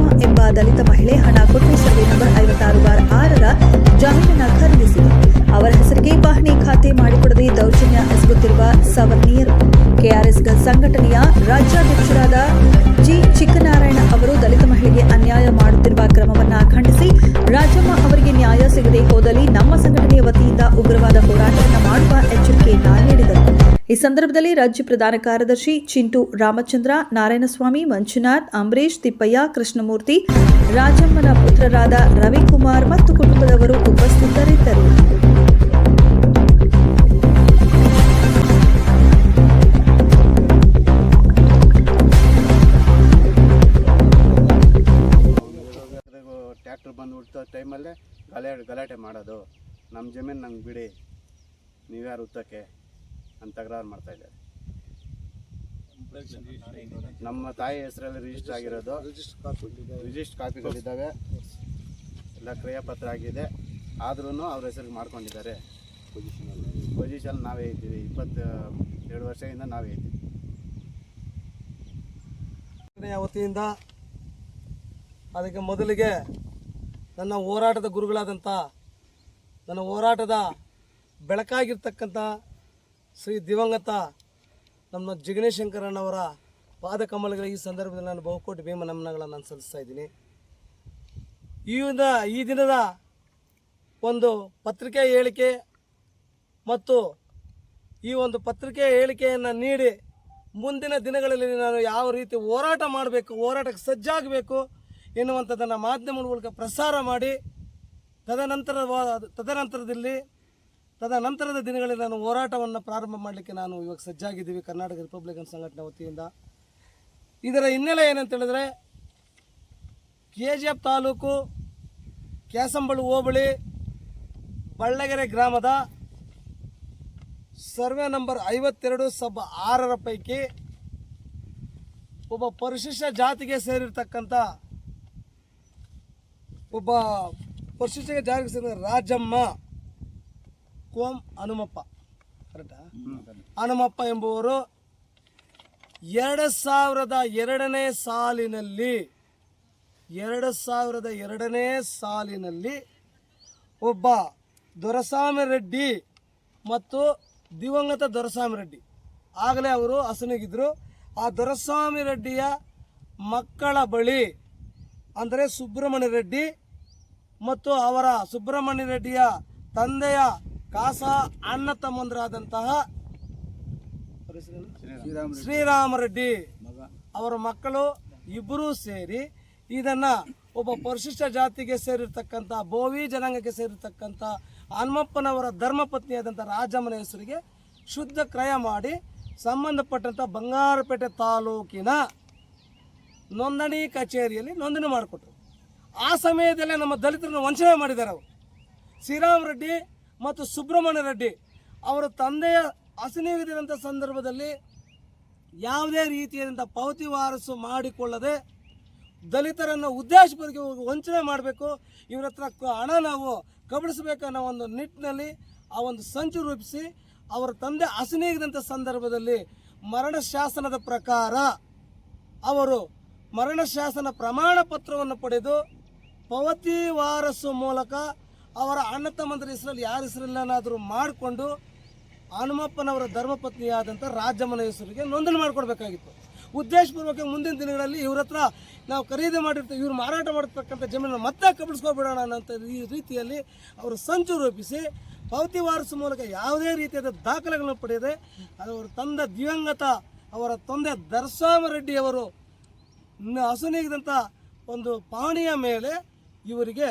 ರಾಜಮ್ಮ ಎಂಬ ದಲಿತ ಮಹಿಳೆ ಹಣ ಕೊಟ್ಟು ಸರ್ವೆ ನಂಬರ್ ಐವತ್ತಾರು ಬಾರ್ ಆರರ ಜಾಮೀನನ್ನು ಖರೀದಿಸಿದೆ. ಅವರ ಹೆಸರಿಗೆ ಪಹಣಿ ಖಾತೆ ಮಾಡಿಕೊಡದೆ ದೌರ್ಜನ್ಯ ಎಸಗುತ್ತಿರುವ ಸವರ್ಣೀಯರು ಕೆಆರ್ಎಸ್ ಸಂಘಟನೆಯ ರಾಜ್ಯಾಧ್ಯಕ್ಷರಾದ ಜಿ ಚಿಕ್ಕನಾರಾಯಣ ಅವರು ದಲಿತ ಮಹಿಳೆಗೆ ಅನ್ಯಾಯ ಮಾಡುತ್ತಿರುವ ಕ್ರಮವನ್ನು ಖಂಡಿಸಿ ರಾಜಮ್ಮ ಅವರಿಗೆ ನ್ಯಾಯ ಸಿಗದೆ ಹೋದಲ್ಲಿ ನಮ್ಮ ಸಂಘಟನೆಯ ವತಿಯಿಂದ ಉಗ್ರವಾದ ಹೋರಾಟವನ್ನು ಮಾಡುವ ಈ ಸಂದರ್ಭದಲ್ಲಿ ರಾಜ್ಯ ಪ್ರಧಾನ ಕಾರ್ಯದರ್ಶಿ ಚಿಂಟು ರಾಮಚಂದ್ರ, ನಾರಾಯಣಸ್ವಾಮಿ, ಮಂಜುನಾಥ್ ಅಂಬರೀಶ್ ತಿಪ್ಪಯ್ಯ, ಕೃಷ್ಣಮೂರ್ತಿ, ರಾಜಮ್ಮನ ಪುತ್ರರಾದ ರವಿಕುಮಾರ್ ಮತ್ತು ಕುಟುಂಬದವರು ಉಪಸ್ಥಿತರಿದ್ದರು. ಟ್ಯಾಕ್ಟ್ರ್ ಬಂದು ಹುಡ್ತೋ ಟೈಮಲ್ಲೇ ಗಲಾಟೆ ಗಲಾಟೆ ಮಾಡೋದು. ನಮ್ಮ ಜಮೀನು ನಂಗೆ ಬಿಡಿ. ನೀವ್ಯಾರು ಉತ್ತಕ್ಕೆ ಅಂತ ತಕರಾರು ಮಾಡ್ತಾಯಿದ್ದಾರೆ ನಮ್ಮ ತಾಯಿ ಹೆಸರಲ್ಲಿ ರಿಜಿಸ್ಟರ್ ಆಗಿರೋದು. ರಿಜಿಸ್ಟರ್ ಕಾಪಿಗಳಿದ್ದಾವೆ ಎಲ್ಲ ಕ್ರಿಯಾಪತ್ರ ಆಗಿದೆ. ಆದ್ರೂ ಅವ್ರ ಹೆಸರಿಗೆ ಮಾಡ್ಕೊಂಡಿದ್ದಾರೆ. ಪೊಸಿಷನ್ ನಾವೇ ಇದ್ದೀವಿ. ಇಪ್ಪತ್ತು ಎರಡು ವರ್ಷದಿಂದ ನಾವೇ ಇದ್ದೀವಿ. ವತಿಯಿಂದ ಅದಕ್ಕೆ ಮೊದಲಿಗೆ ನನ್ನ ಹೋರಾಟದ ಗುರುಗಳಾದಂಥ, ನನ್ನ ಹೋರಾಟದ ಬೆಳಕಾಗಿರ್ತಕ್ಕಂಥ ಶ್ರೀ ದಿವಂಗತ ನಮ್ಮ ಜಿಗಣೇಶ್ ಶಂಕರಣ್ಣವರ ಪಾದ ಕಮಲಗಳ ಈ ಸಂದರ್ಭದಲ್ಲಿ ನಾನು ಬಹುಕೋಟಿ ಭೀಮ ನಮನಗಳನ್ನು ನಾನು ಸಲ್ಲಿಸ್ತಾ ಇದ್ದೀನಿ. ಈ ಈ ದಿನದ ಒಂದು ಪತ್ರಿಕೆ ಹೇಳಿಕೆ ಮತ್ತು ಈ ಒಂದು ಪತ್ರಿಕೆ ಹೇಳಿಕೆಯನ್ನು ನೀಡಿ ಮುಂದಿನ ದಿನಗಳಲ್ಲಿ ನಾನು ಯಾವ ರೀತಿ ಹೋರಾಟ ಮಾಡಬೇಕು, ಹೋರಾಟಕ್ಕೆ ಸಜ್ಜಾಗಬೇಕು ಎನ್ನುವಂಥದ್ದನ್ನು ಮಾಧ್ಯಮದ ಮೂಲಕ ಪ್ರಸಾರ ಮಾಡಿ, ತದನಂತರ ತದನಂತರದಲ್ಲಿ ತದನಂತರದ ದಿನಗಳಲ್ಲಿ ನಾನು ಹೋರಾಟವನ್ನು ಪ್ರಾರಂಭ ಮಾಡಲಿಕ್ಕೆ ನಾನು ಇವಾಗ ಸಜ್ಜಾಗಿದ್ದೀವಿ. ಕರ್ನಾಟಕ ರಿಪಬ್ಲಿಕನ್ ಸಂಘಟನೆ ವತಿಯಿಂದ. ಇದರ ಹಿನ್ನೆಲೆ ಏನಂತ ಹೇಳಿದ್ರೆ K G F taluk Kyasamballi hobli, Ballagere ಗ್ರಾಮದ ಸರ್ವೆ ನಂಬರ್ ಐವತ್ತೆರಡು ಸಬ್ ಆರರ ಪೈಕಿ ಒಬ್ಬ ಪರಿಶಿಷ್ಟ ಜಾತಿಗೆ ಸೇರಿರ್ತಕ್ಕಂಥ ಒಬ್ಬ ಪರಿಶಿಷ್ಟ ಜಾತಿಗೆ ಸೇರಿದ ರಾಜಮ್ಮ ಕೋಂ ಹನುಮಪ್ಪ. ಕರೆಕ್ಟಾ ಹನುಮಪ್ಪ ಎಂಬುವರು ಎರಡು ಸಾವಿರದ ಎರಡನೇ ಸಾಲಿನಲ್ಲಿ ಎರಡು ಸಾವಿರದ ಎರಡನೇ ಸಾಲಿನಲ್ಲಿ ಒಬ್ಬ ದೊರಸ್ವಾಮಿ ರೆಡ್ಡಿ ಮತ್ತು ದಿವಂಗತ ದೊರಸ್ವಾಮಿ ರೆಡ್ಡಿ ಆಗಲೇ ಅವರು ಹಸನಿಗಿದ್ದರು ಆ ದೊರಸ್ವಾಮಿ ರೆಡ್ಡಿಯ ಮಕ್ಕಳ ಬಳಿ ಅಂದರೆ ಸುಬ್ರಹ್ಮಣ್ಯ ರೆಡ್ಡಿ ಮತ್ತು ಅವರ ಸುಬ್ರಹ್ಮಣ್ಯ ರೆಡ್ಡಿಯ ತಂದೆಯ ಕಾಸ ಅಣ್ಣ ತಮ್ಮಂದರಾದಂತಹ ಶ್ರೀರಾಮರೆಡ್ಡಿ ಶ್ರೀರಾಮ ರೆಡ್ಡಿ ಅವರ ಮಕ್ಕಳು ಇಬ್ಬರೂ ಸೇರಿ ಇದನ್ನ ಒಬ್ಬ ಪರಿಶಿಷ್ಟ ಜಾತಿಗೆ ಸೇರಿರ್ತಕ್ಕಂಥ ಬೋವಿ ಜನಾಂಗಕ್ಕೆ ಸೇರಿರ್ತಕ್ಕಂಥ ಹನುಮಪ್ಪನವರ ಧರ್ಮಪತ್ನಿಯಾದಂಥ ರಾಜಮ್ಮನ ಹೆಸರಿಗೆ ಶುದ್ಧ ಕ್ರಯ ಮಾಡಿ ಸಂಬಂಧಪಟ್ಟಂಥ ಬಂಗಾರಪೇಟೆ ತಾಲೂಕಿನ ನೋಂದಣಿ ಕಚೇರಿಯಲ್ಲಿ ನೋಂದಣಿ ಮಾಡಿಕೊಟ್ರು. ಆ ಸಮಯದಲ್ಲೇ ನಮ್ಮ ದಲಿತರನ್ನು ವಂಚನೆ ಮಾಡಿದ್ದಾರೆ ಅವರು. ಶ್ರೀರಾಮ್ ರೆಡ್ಡಿ ಮತ್ತು ಸುಬ್ರಹ್ಮಣ್ಯ ರೆಡ್ಡಿ ಅವರ ತಂದೆಯ ಅಸನಿವಿದಂಥ ಸಂದರ್ಭದಲ್ಲಿ ಯಾವುದೇ ರೀತಿಯಾದಂಥ ಪಾವತಿ ವಾರಸು ಮಾಡಿಕೊಳ್ಳದೆ ದಲಿತರನ್ನು ಉದ್ದೇಶಪೂರ್ವಕ ವಂಚನೆ ಮಾಡಬೇಕು, ಇವ್ರ ಹತ್ರ ಹಣ ನಾವು ಕಬಳಿಸಬೇಕನ್ನೋ ಒಂದು ನಿಟ್ಟಿನಲ್ಲಿ ಆ ಒಂದು ಸಂಚು ರೂಪಿಸಿ ಅವರ ತಂದೆ ಅಸನೀಗಿದಂಥ ಸಂದರ್ಭದಲ್ಲಿ ಮರಣ ಶಾಸನದ ಪ್ರಕಾರ ಅವರು ಮರಣ ಶಾಸನ ಪ್ರಮಾಣ ಪತ್ರವನ್ನು ಪಡೆದು ಪವತಿ ವಾರಸು ಮೂಲಕ ಅವರ ಅಣ್ಣ ತಮ್ಮಂದ್ರ ಹೆಸರಲ್ಲಿ ಯಾರ ಹೆಸರಲ್ಲಾದರೂ ಮಾಡಿಕೊಂಡು ಹನುಮಪ್ಪನವರ ಧರ್ಮಪತ್ನಿಯಾದಂಥ ರಾಜಮ್ಮನ ಹೆಸರಿಗೆ ನೋಂದಣಿ ಮಾಡಿಕೊಡ್ಬೇಕಾಗಿತ್ತು. ಉದ್ದೇಶಪೂರ್ವಕ ಮುಂದಿನ ದಿನಗಳಲ್ಲಿ ಇವ್ರ ಹತ್ರ ನಾವು ಖರೀದಿ ಮಾಡಿರ್ತೀವಿ ಇವ್ರು ಮಾರಾಟ ಮಾಡಿರ್ತಕ್ಕಂಥ ಜಮೀನನ್ನು ಮತ್ತೆ ಕಬಳಿಸ್ಕೊಬಿಡೋಣ ಅನ್ನೋಂಥ ಈ ರೀತಿಯಲ್ಲಿ ಅವರು ಸಂಚು ರೂಪಿಸಿ ಪಾವತಿ ವಾರಸು ಮೂಲಕ ಯಾವುದೇ ರೀತಿಯಾದ ದಾಖಲೆಗಳನ್ನು ಪಡೆಯದೆ ಅವರು ತಂದ ದಿವಂಗತ, ಅವರ ತಂದೆ ದರ್ಶಾಮ ರೆಡ್ಡಿಯವರು ಅವರು ಹಸುನಿಗಿದಂಥ ಒಂದು ಪಾಣಿಯ ಮೇಲೆ ಇವರಿಗೆ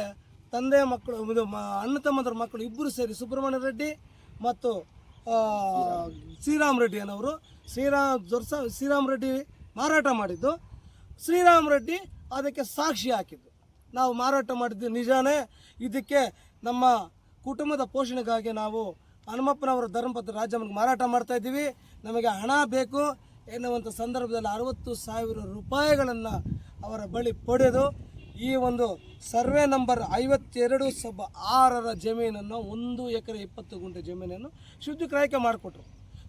ತಂದೆ ಮಕ್ಕಳು, ಇದು ಅಣ್ಣ ತಮ್ಮಂದ್ರ ಮಕ್ಕಳು ಇಬ್ಬರು ಸೇರಿ ಸುಬ್ರಹ್ಮಣ್ಯ ರೆಡ್ಡಿ ಮತ್ತು ಶ್ರೀರಾಮ್ ರೆಡ್ಡಿ ಅನ್ನೋರು. ಶ್ರೀರಾಮ್ ದೊರ್ಸ ಶ್ರೀರಾಮ್ ರೆಡ್ಡಿ ಮಾರಾಟ ಮಾಡಿದ್ದು. ಶ್ರೀರಾಮ್ ರೆಡ್ಡಿ ಅದಕ್ಕೆ ಸಾಕ್ಷಿ ಹಾಕಿದ್ದು. ನಾವು ಮಾರಾಟ ಮಾಡಿದ್ದು ನಿಜಾನೇ ಇದಕ್ಕೆ ನಮ್ಮ ಕುಟುಂಬದ ಪೋಷಣೆಗಾಗಿ ನಾವು ಹನುಮಪ್ಪನವರ ಧರ್ಮಪತ್ರ ರಾಜಮ್ಮನಿಗೆ ಮಾರಾಟ ಮಾಡ್ತಾ ಇದ್ದೀವಿ. ನಮಗೆ ಹಣ ಬೇಕು ಎನ್ನುವಂಥ ಸಂದರ್ಭದಲ್ಲಿ ಅರವತ್ತು ಸಾವಿರ ರೂಪಾಯಿಗಳನ್ನು ಅವರ ಬಳಿ ಪಡೆದು ಈ ಒಂದು ಸರ್ವೆ ನಂಬರ್ ಐವತ್ತೆರಡು ಸಬ್ ಆರರ ಜಮೀನನ್ನು ಒಂದು ಎಕರೆ ಇಪ್ಪತ್ತು ಗುಂಟೆ ಜಮೀನನ್ನು ಶುದ್ಧ ಕ್ರಯಕ್ಕೆ ಮಾಡಿಕೊಟ್ರು.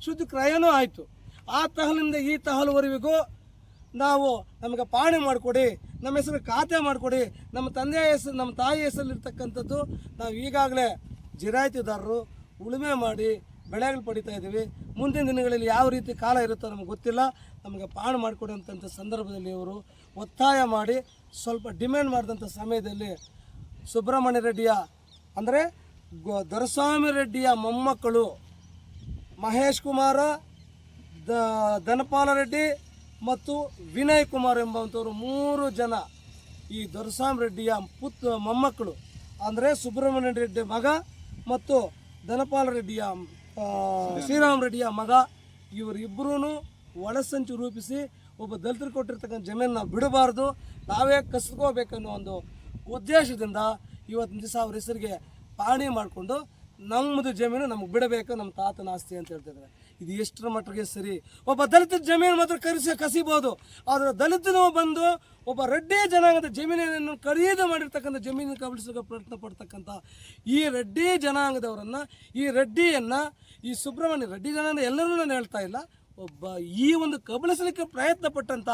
ಶುದ್ಧ ಕ್ರಯನೂ ಆಯಿತು. ಆ ತಹಲಿಂದ ಈ ತಹಲ್ವರೆಗೂ ನಾವು ನಮಗೆ ಪಾಣಿ ಮಾಡಿಕೊಡಿ, ನಮ್ಮ ಹೆಸರು ಖಾತೆ ಮಾಡಿಕೊಡಿ, ನಮ್ಮ ತಂದೆಯ ಹೆಸರು, ನಮ್ಮ ತಾಯಿ ಹೆಸರಲ್ಲಿರ್ತಕ್ಕಂಥದ್ದು ನಾವು ಈಗಾಗಲೇ ಜಿರಾಯಿತಿದಾರರು ಉಳುಮೆ ಮಾಡಿ ಬೆಳೆಗಳು ಪಡಿತಾ ಇದ್ದೀವಿ. ಮುಂದಿನ ದಿನಗಳಲ್ಲಿ ಯಾವ ರೀತಿ ಕಾಲ ಇರುತ್ತೋ ನಮಗೆ ಗೊತ್ತಿಲ್ಲ. ನಮಗೆ ಪಾಣ ಮಾಡಿಕೊಡುವಂಥ ಸಂದರ್ಭದಲ್ಲಿ ಅವರು ಒತ್ತಾಯ ಮಾಡಿ, ಸ್ವಲ್ಪ ಡಿಮ್ಯಾಂಡ್ ಮಾಡಿದಂಥ ಸಮಯದಲ್ಲಿ ಸುಬ್ರಹ್ಮಣ್ಯ ರೆಡ್ಡಿಯ, ಅಂದರೆ ದೊರೆಸ್ವಾಮಿ ರೆಡ್ಡಿಯ ಮೊಮ್ಮಕ್ಕಳು ಮಹೇಶ್ ಕುಮಾರ, ದ ಧನಪಾಲ ರೆಡ್ಡಿ ಮತ್ತು ವಿನಯ್ ಕುಮಾರ್ ಎಂಬಂಥವರು ಮೂರು ಜನ ಈ ದೊರಸ್ವಾಮಿ ರೆಡ್ಡಿಯ ಪುತ್ ಮೊಮ್ಮಕ್ಕಳು. ಅಂದರೆ ಸುಬ್ರಹ್ಮಣ್ಯ ರೆಡ್ಡಿ ಮಗ ಮತ್ತು ಧನಪಾಲ ರೆಡ್ಡಿಯ ಶ್ರೀರಾಮ ರೆಡ್ಡಿಯ ಮಗ ಇವರಿಬ್ಬರೂ ಒಳಸಂಚು ರೂಪಿಸಿ ಒಬ್ಬ ದಲಿತರು ಕೊಟ್ಟಿರ್ತಕ್ಕಂಥ ಜಮೀನು ನಾವು ಬಿಡಬಾರ್ದು. ನಾವೇ ಕಸ್ಕೋಬೇಕನ್ನೋ ಒಂದು ಉದ್ದೇಶದಿಂದ ಇವತ್ತಿನ ದಿವಸ ಅವ್ರ ಹೆಸರಿಗೆ ಪಾಣಿ ಮಾಡಿಕೊಂಡು ನಮ್ಮದು ಜಮೀನು ನಮಗೆ ಬಿಡಬೇಕು ನಮ್ಮ ತಾತನ ಆಸ್ತಿ ಅಂತ ಹೇಳ್ತಿದ್ದಾರೆ. ಇದು ಎಷ್ಟರ ಮಟ್ಟಿಗೆ ಸರಿ? ಒಬ್ಬ ದಲಿತ ಜಮೀನು ಮಾತ್ರ ಕರೆಸಿ ಕಸಿಬೋದು. ಆದರೆ ದಲಿತನು ಬಂದು ಒಬ್ಬ ರೆಡ್ಡಿ ಜನಾಂಗದ ಜಮೀನನ್ನು ಖರೀದಿ ಮಾಡಿರ್ತಕ್ಕಂಥ ಜಮೀನು ಕಬಳಿಸೋಕೆ ಪ್ರಯತ್ನ ಪಡ್ತಕ್ಕಂಥ ಈ ರೆಡ್ಡಿ ಜನಾಂಗದವರನ್ನು, ಈ ರೆಡ್ಡಿಯನ್ನು, ಈ ಸುಬ್ರಹ್ಮಣ್ಯ ರೆಡ್ಡಿ ಜನಾಂಗ ಎಲ್ಲರೂ ನಾನು ಹೇಳ್ತಾ ಇಲ್ಲ. ಒಬ್ಬ ಈ ಒಂದು ಕಬಳಿಸಲಿಕ್ಕೆ ಪ್ರಯತ್ನ ಪಟ್ಟಂಥ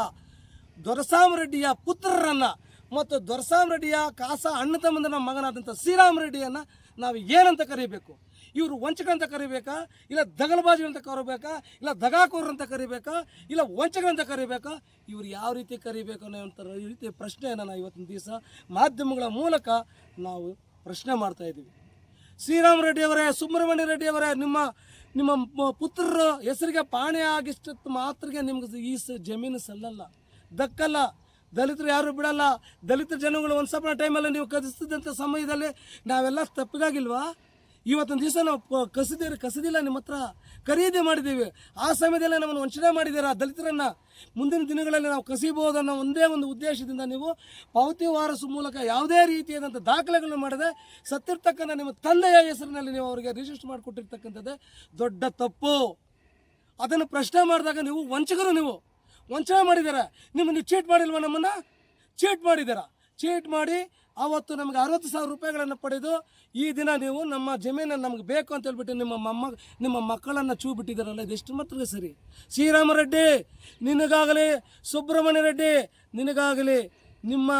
ದೊರಸಾಮ್ ರೆಡ್ಡಿಯ ಪುತ್ರರನ್ನು ಮತ್ತು ದೊರಸಾಮ್ ರೆಡ್ಡಿಯ ಕಾಸ ಅಣ್ಣ ತಮ್ಮಂದನ ಮಗನಾದಂಥ ಶ್ರೀರಾಮ್ ರೆಡ್ಡಿಯನ್ನು ನಾವು ಏನಂತ ಕರಿಬೇಕು? ಇವರು ವಂಚಕ ಅಂತ ಕರಿಬೇಕಾ? ಇಲ್ಲ ದಗಲಬಾಜಿ ಅಂತ ಕರಿಬೇಕಾ? ಇಲ್ಲ ದಗಾಕೋರ್ ಅಂತ ಕರಿಬೇಕಾ? ಇಲ್ಲ ವಂಚಕರಂತ ಕರಿಬೇಕಾ? ಇವರು ಯಾವ ರೀತಿ ಕರಿಬೇಕು ಅನ್ನೋ ರೀತಿ ಪ್ರಶ್ನೆಯನ್ನು ನಾವು ಇವತ್ತಿನ ದಿವಸ ಮಾಧ್ಯಮಗಳ ಮೂಲಕ ನಾವು ಪ್ರಶ್ನೆ ಮಾಡ್ತಾ ಇದ್ದೀವಿ. ಶ್ರೀರಾಮ್ ರೆಡ್ಡಿ ಅವರೇ, ಸುಬ್ರಹ್ಮಣ್ಯ ರೆಡ್ಡಿ ಅವರೇ, ನಿಮ್ಮ ನಿಮ್ಮ ಪುತ್ರರ ಹೆಸರಿಗೆ ಪಾಣಿ ಆಗಿಷ್ಟು ಮಾತ್ರಗೆ ನಿಮ್ಗೆ ಈ ಜಮೀನು ಸಲ್ಲಲ್ಲ. ದಕ್ಕಲ್ಲ. ದಲಿತರು ಯಾರು ಬಿಡಲ್ಲ. ದಲಿತ ಜನಗಳು ಒಂದು ಸಪನ ಟೈಮಲ್ಲಿ ನೀವು ಕದಿಸ್ತಿದ್ದಂಥ ಸಮಯದಲ್ಲಿ ನಾವೆಲ್ಲ ತಪ್ಪಿಗಾಗಿಲ್ವಾ ಇವತ್ತೊಂದು ದಿವಸ ನಾವು ಕಸಿದಿಲ್ಲ ಕಸದಿಲ್ಲ, ನಿಮ್ಮ ಹತ್ರ ಖರೀದಿ ಮಾಡಿದ್ದೀವಿ ಆ ಸಮಯದಲ್ಲಿ ನಮ್ಮನ್ನು ವಂಚನೆ ಮಾಡಿದ್ದೀರಾ ದಲಿತರನ್ನು? ಮುಂದಿನ ದಿನಗಳಲ್ಲಿ ನಾವು ಕಸಿಬಹುದು ಅನ್ನೋ ಒಂದೇ ಒಂದು ಉದ್ದೇಶದಿಂದ ನೀವು ಪಾವತಿ ವಾರಸು ಮೂಲಕ ಯಾವುದೇ ರೀತಿಯಾದಂಥ ದಾಖಲೆಗಳನ್ನು ಮಾಡದೆ ಸತ್ತಿರ್ತಕ್ಕಂಥ ನಿಮ್ಮ ತಂದೆಯ ಹೆಸರಿನಲ್ಲಿ ನೀವು ಅವರಿಗೆ ರಿಜಿಸ್ಟರ್ ಮಾಡಿಕೊಟ್ಟಿರ್ತಕ್ಕಂಥದ್ದೇ ದೊಡ್ಡ ತಪ್ಪು. ಅದನ್ನು ಪ್ರಶ್ನೆ ಮಾಡಿದಾಗ ನೀವು ವಂಚಕರು ನೀವು. ವಂಚನೆ ಮಾಡಿದ್ದಾರೆ ನಿಮ್ಮ ನೀವು ಚೀಟ್ ಮಾಡಿಲ್ವ ನಮ್ಮನ್ನು? ಚೀಟ್ ಮಾಡಿದ್ದೀರ ಚೀಟ್ ಮಾಡಿ ಆವತ್ತು ನಮಗೆ ಅರವತ್ತು ಸಾವಿರ ರೂಪಾಯಿಗಳನ್ನು ಪಡೆದು ಈ ದಿನ ನೀವು ನಮ್ಮ ಜಮೀನನ್ನು ನಮಗೆ ಬೇಕು ಅಂತ ಹೇಳ್ಬಿಟ್ಟು ನಿಮ್ಮ ಮೊಮ್ಮ, ನಿಮ್ಮ ಮಕ್ಕಳನ್ನು ಚೂ ಬಿಟ್ಟಿದ್ದಾರಲ್ಲ ಇದೆಷ್ಟು ಮಾತ್ರ ಸರಿ? ಶ್ರೀರಾಮ ರೆಡ್ಡಿ, ನಿನಗಾಗಲಿ, ಸುಬ್ರಹ್ಮಣ್ಯ ರೆಡ್ಡಿ, ನಿನಗಾಗಲಿ ನಿಮ್ಮ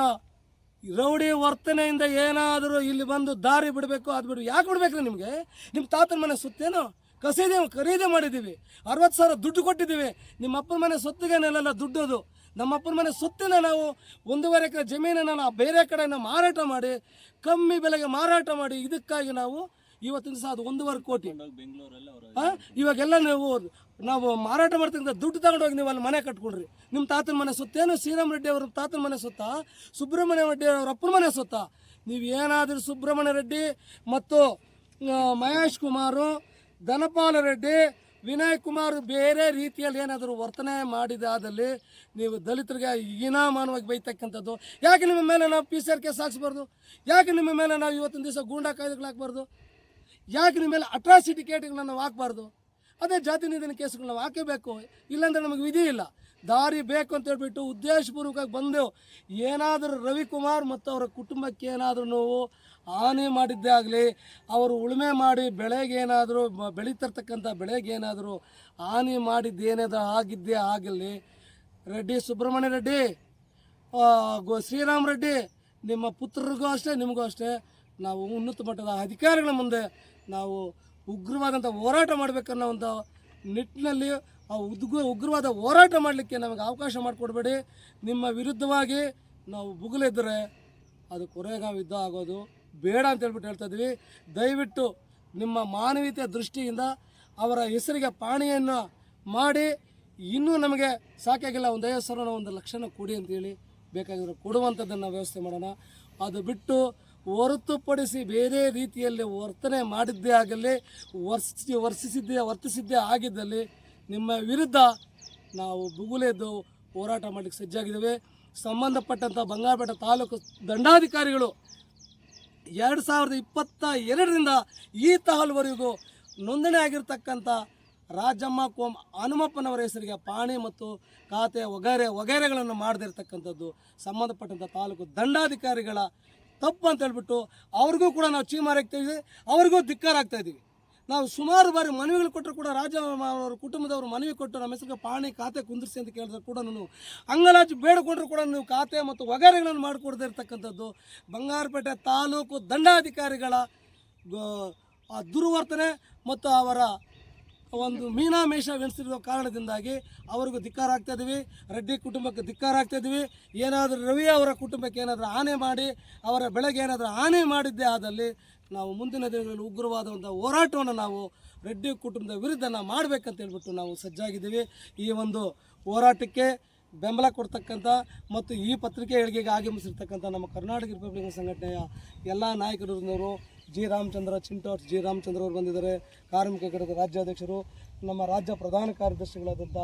ರೌಡಿ ವರ್ತನೆಯಿಂದ ಏನಾದರೂ ಇಲ್ಲಿ ಬಂದು ದಾರಿ ಬಿಡಬೇಕು ಅದು ಬಿಡು ಯಾಕೆ ಬಿಡಬೇಕು ನಿಮಗೆ? ನಿಮ್ಮ ತಾತನ ಮನೆ ಸುತ್ತೇನು? ಕಸೀದಿ ಖರೀದಿ ಮಾಡಿದ್ದೀವಿ. ಅರವತ್ತು ಸಾವಿರ ದುಡ್ಡು ಕೊಟ್ಟಿದ್ದೀವಿ. ನಿಮ್ಮ ಅಪ್ಪನ ಮನೆ ಸೊತ್ತಿಗೆನೆಲ್ಲ ದುಡ್ಡು ದುಡ್ಡದು ನಮ್ಮ ಅಪ್ಪನ ಮನೆ ಸೊತ್ತಿನ ನಾವು ಒಂದೂವರೆ ಎಕರೆ ಜಮೀನನ್ನು ನಾವು ಬೇರೆ ಕಡೆನ ಮಾರಾಟ ಮಾಡಿ ಕಮ್ಮಿ ಬೆಲೆಗೆ ಮಾರಾಟ ಮಾಡಿ ಇದಕ್ಕಾಗಿ ನಾವು ಇವತ್ತಿನ ದಿವಸ ಅದು ಒಂದೂವರೆ ಕೋಟಿ. ಬೆಂಗಳೂರಲ್ಲಿ ಇವಾಗೆಲ್ಲ ನೀವು ನಾವು ಮಾರಾಟ ಮಾಡ್ತಕ್ಕಂಥ ದುಡ್ಡು ತಗೊಂಡೋಗಿ ನೀವು ಅಲ್ಲಿ ಮನೆ ಕಟ್ಕೊಳ್ರಿ ನಿಮ್ಮ ತಾತನ ಮನೆ ಸುತ್ತೇನು ಶ್ರೀರಾಮ್ ರೆಡ್ಡಿ ಅವ್ರ ತಾತನ ಮನೆ ಸುತ್ತ? ಸುಬ್ರಹ್ಮಣ್ಯ ರೆಡ್ಡಿ ಅವ್ರ ಅಪ್ಪನ ಮನೆ ಸುತ್ತ? ನೀವು ಏನಾದರೂ ಸುಬ್ರಹ್ಮಣ್ಯ ರೆಡ್ಡಿ ಮತ್ತು ಮಹೇಶ್ ಕುಮಾರು ಧನಪಾಲ ರೆಡ್ಡಿ, ವಿನಯ್ ಕುಮಾರ್ ಬೇರೆ ರೀತಿಯಲ್ಲಿ ಏನಾದರೂ ವರ್ತನೆ ಮಾಡಿದಾದಲ್ಲಿ ನೀವು ದಲಿತರಿಗೆ ಹೀನಾಮಾನವಾಗಿ ಬೈತಕ್ಕಂಥದ್ದು. ಯಾಕೆ ನಿಮ್ಮ ಮೇಲೆ ನಾವು ಪಿ ಸಿ ಆರ್ ಕೇಸ್ ಹಾಕ್ಸ್ಬಾರ್ದು? ಯಾಕೆ ನಿಮ್ಮ ಮೇಲೆ ನಾವು ಇವತ್ತಿನ ದಿವಸ ಗೂಂಡಾ ಕಾಯ್ದೆಗಳು ಹಾಕ್ಬಾರ್ದು? ಯಾಕೆ ನಿಮ್ಮ ಮೇಲೆ ಅಟ್ರಾಸಿಟಿ ಕೇಟ್ಗಳನ್ನ ನಾವು ಹಾಕ್ಬಾರ್ದು? ಅದೇ ಜಾತಿ ನಿಧನ ಕೇಸ್ಗಳನ್ನ ನಾವು ಹಾಕೇಬೇಕು. ಇಲ್ಲಾಂದರೆ ನಮಗೆ ವಿಧಿ ಇಲ್ಲ. ದಾರಿ ಬೇಕು ಅಂತ ಹೇಳ್ಬಿಟ್ಟು ಉದ್ದೇಶಪೂರ್ವಕವಾಗಿ ಬಂದೆವು. ಏನಾದರೂ ರವಿಕುಮಾರ್ ಮತ್ತು ಅವರ ಕುಟುಂಬಕ್ಕೆ ಏನಾದರೂ ನೋವು ಹಾನಿ ಮಾಡಿದ್ದೇ ಆಗಲಿ, ಅವರು ಉಳುಮೆ ಮಾಡಿ ಬೆಳೆಗೇನಾದರೂ ಬೆಳೀತಿರ್ತಕ್ಕಂಥ ಬೆಳೆಗೇನಾದರೂ ಹಾನಿ ಮಾಡಿದ್ದೇನಾದರೂ ಆಗಿದ್ದೇ ಆಗಲಿ, ರೆಡ್ಡಿ, ಸುಬ್ರಹ್ಮಣ್ಯ ರೆಡ್ಡಿ ಗೋ- ಶ್ರೀರಾಮ್ ರೆಡ್ಡಿ, ನಿಮ್ಮ ಪುತ್ರರಿಗೂ ಅಷ್ಟೇ, ನಿಮಗೂ ಅಷ್ಟೇ, ನಾವು ಉನ್ನತ ಮಟ್ಟದ ಅಧಿಕಾರಿಗಳ ಮುಂದೆ ನಾವು ಉಗ್ರವಾದಂಥ ಹೋರಾಟ ಮಾಡಬೇಕನ್ನೋ ಒಂದು ನಿಟ್ಟಿನಲ್ಲಿ ಆ ಉದ್ಗು, ಉಗ್ರವಾದ ಹೋರಾಟ ಮಾಡಲಿಕ್ಕೆ ನಮಗೆ ಅವಕಾಶ ಮಾಡಿಕೊಡ್ಬೇಡಿ. ನಿಮ್ಮ ವಿರುದ್ಧವಾಗಿ ನಾವು ಬುಗುಲೆದ್ರೆ ಅದು ಕೊರೆಗಾವ್ ಯುದ್ಧ ಆಗೋದು. ಬೇಡ ಅಂತ ಹೇಳ್ಬಿಟ್ಟು ಹೇಳ್ತಾ ಇದ್ದೀವಿ. ದಯವಿಟ್ಟು ನಿಮ್ಮ ಮಾನವೀಯತೆ ದೃಷ್ಟಿಯಿಂದ ಅವರ ಹೆಸರಿಗೆ ಪಾಣಿಯನ್ನು ಮಾಡಿ, ಇನ್ನೂ ನಮಗೆ ಸಾಕಾಗಿಲ್ಲ. ಒಂದು ಐವತ್ತು ಸಾವಿರ ಒಂದು ಲಕ್ಷನ ಕೊಡಿ ಅಂತೇಳಿ ಬೇಕಾಗಿರೋ ಕೊಡುವಂಥದ್ದನ್ನು ವ್ಯವಸ್ಥೆ ಮಾಡೋಣ. ಅದು ಬಿಟ್ಟು ಹೊರತುಪಡಿಸಿ ಬೇರೆ ರೀತಿಯಲ್ಲಿ ವರ್ತನೆ ಮಾಡಿದ್ದೇ ಆಗಲಿ, ವರ್ಸಿ ವರ್ತಿಸಿದ್ದೇ ವರ್ತಿಸಿದ್ದೇ ಆಗಿದ್ದಲ್ಲಿ ನಿಮ್ಮ ವಿರುದ್ಧ ನಾವು ಬುಗುಲೆದ್ದು ಹೋರಾಟ ಮಾಡಲಿಕ್ಕೆ ಸಜ್ಜಾಗಿದ್ದೇವೆ. ಸಂಬಂಧಪಟ್ಟಂಥ ಬಂಗಾರಪೇಟೆ ತಾಲೂಕು ದಂಡಾಧಿಕಾರಿಗಳು ಎರಡು ಸಾವಿರದ ಇಪ್ಪತ್ತ ಎರಡರಿಂದ ಈ ತಹಲ್ವರೆಗೂ ನೋಂದಣಿ ಆಗಿರ್ತಕ್ಕಂಥ ರಾಜಮ್ಮ ಕೋಮ್ ಹನುಮಪ್ಪನವರ ಹೆಸರಿಗೆ ಪಾಣಿ ಮತ್ತು ಖಾತೆ ವಗೈರೆ ವಗೈರೆಗಳನ್ನು ಮಾಡದಿರ್ತಕ್ಕಂಥದ್ದು, ಸಂಬಂಧಪಟ್ಟಂಥ ತಾಲೂಕು ದಂಡಾಧಿಕಾರಿಗಳ ತಪ್ಪು ಅಂತ ಹೇಳ್ಬಿಟ್ಟು ಅವ್ರಿಗೂ ಕೂಡ ನಾವು ಚೀಮಾರಾಗ್ತಾ ಇದ್ದೀವಿ ಅವ್ರಿಗೂ ಧಿಕ್ಕಾರ ಆಗ್ತಾ ಇದ್ದೀವಿ ನಾವು ಸುಮಾರು ಬಾರಿ ಮನವಿಗಳು ಕೊಟ್ಟರು ಕೂಡ ರಾಜ ಅವರ ಕುಟುಂಬದವರು ಮನವಿ ಕೊಟ್ಟು ನಮ್ಮ ಹೆಸರಿಗೆ ಪಾಣಿ ಖಾತೆ ಕುಂದಿರಿಸಿ ಅಂತ ಕೇಳಿದ್ರು ಕೂಡ ನಾನು. ಅಂಗಲಾಜು ಬೇಡಿಕೊಂಡ್ರು ಕೂಡ ನೀವು ಖಾತೆ ಮತ್ತು ಒಗರೆಗಳನ್ನು ಮಾಡಿಕೊಡದೇ ಇರತಕ್ಕಂಥದ್ದು. ಬಂಗಾರಪೇಟೆ ತಾಲೂಕು ದಂಡಾಧಿಕಾರಿಗಳ ಆ ದುರ್ವರ್ತನೆ ಮತ್ತು ಅವರ ಒಂದು ಮೀನಾಮೇಷವೆನಿಸಿರುವ ಕಾರಣದಿಂದಾಗಿ ಅವರಿಗೂ ಧಿಕ್ಕಾರ ಆಗ್ತಾ ಇದೀವಿ. ರೆಡ್ಡಿ ಕುಟುಂಬಕ್ಕೆ ಧಿಕ್ಕಾರ ಆಗ್ತಾ ಇದೀವಿ. ಏನಾದರೂ ರವಿ ಅವರ ಕುಟುಂಬಕ್ಕೆ ಏನಾದರೂ ಆನೆ ಮಾಡಿ, ಅವರ ಬೆಳೆಗೆ ಏನಾದರೂ ಆನೆ ಮಾಡಿದ್ದೇ ಆದಲ್ಲಿ ನಾವು ಮುಂದಿನ ದಿನಗಳಲ್ಲಿ ಉಗ್ರವಾದ ಒಂದು ಹೋರಾಟವನ್ನು ನಾವು ರೆಡ್ಡಿ ಕುಟುಂಬದ ವಿರುದ್ಧ ನಾವು ಮಾಡಬೇಕಂತ ಹೇಳ್ಬಿಟ್ಟು ನಾವು ಸಜ್ಜಾಗಿದ್ದೀವಿ. ಈ ಒಂದು ಹೋರಾಟಕ್ಕೆ ಬೆಂಬಲ ಕೊಡ್ತಕ್ಕಂಥ ಮತ್ತು ಈ ಪತ್ರಿಕೆ ಏಳಿಗೆಗೆ ಆಗಮಿಸಿರ್ತಕ್ಕಂಥ ನಮ್ಮ ಕರ್ನಾಟಕ ರಿಪಬ್ಲಿಕ್ ಸಂಘಟನೆಯ ಎಲ್ಲ ನಾಯಕರವರು ಜಿ ರಾಮಚಂದ್ರ ಚಿಂಟೋಟ್ ಜಿ ರಾಮಚಂದ್ರ ಅವರು ಬಂದಿದ್ದಾರೆ. ಕಾರ್ಮಿಕ ಘಟಕದ ರಾಜ್ಯಾಧ್ಯಕ್ಷರು, ನಮ್ಮ ರಾಜ್ಯ ಪ್ರಧಾನ ಕಾರ್ಯದರ್ಶಿಗಳಾದಂಥ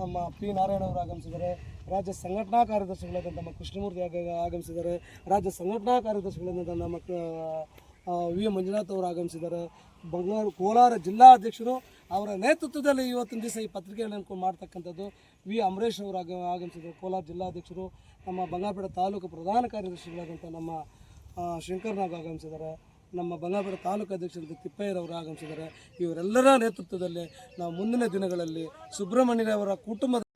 ನಮ್ಮ ಪಿ ನಾರಾಯಣ ಅವರು ಆಗಮಿಸಿದ್ದಾರೆ. ರಾಜ್ಯ ಸಂಘಟನಾ ಕಾರ್ಯದರ್ಶಿಗಳಾದಂಥ ನಮ್ಮ ಕೃಷ್ಣಮೂರ್ತಿ ಆಗ, ಆಗಮಿಸಿದ್ದಾರೆ. ರಾಜ್ಯ ಸಂಘಟನಾ ಕಾರ್ಯದರ್ಶಿಗಳಾದಂಥ ನಮ್ಮ ವಿ ಮಂಜುನಾಥ್ ಅವರು ಆಗಮಿಸಿದ್ದಾರೆ. ಬೆಂಗಳೂರು, ಕೋಲಾರ ಜಿಲ್ಲಾಧ್ಯಕ್ಷರು ಅವರ ನೇತೃತ್ವದಲ್ಲಿ ಇವತ್ತಿನ ದಿವಸ ಈ ಪತ್ರಿಕೆಗಳನ್ನು ಮಾಡ್ತಕ್ಕಂಥದ್ದು. ವಿ ಅಮರೇಶ್ ಅವರು ಆಗ, ಆಗಮಿಸಿದ್ದಾರೆ. ಕೋಲಾರ ಜಿಲ್ಲಾಧ್ಯಕ್ಷರು, ನಮ್ಮ ಬಂಗಾರಪೇಟೆ ತಾಲೂಕು ಪ್ರಧಾನ ಕಾರ್ಯದರ್ಶಿಗಳಾದಂಥ ನಮ್ಮ ಶಂಕರ್ನಾಗ್ ಆಗಮಿಸಿದ್ದಾರೆ. ನಮ್ಮ ಬಂಗಾಪುರ ತಾಲೂಕು ಅಧ್ಯಕ್ಷರಾದ ತಿಪ್ಪಯ್ಯರವರು ಆಗಮಿಸಿದ್ದಾರೆ. ಇವರೆಲ್ಲರ ನೇತೃತ್ವದಲ್ಲಿ ನಾವು ಮುಂದಿನ ದಿನಗಳಲ್ಲಿ ಸುಬ್ರಹ್ಮಣ್ಯರವರ ಕುಟುಂಬದ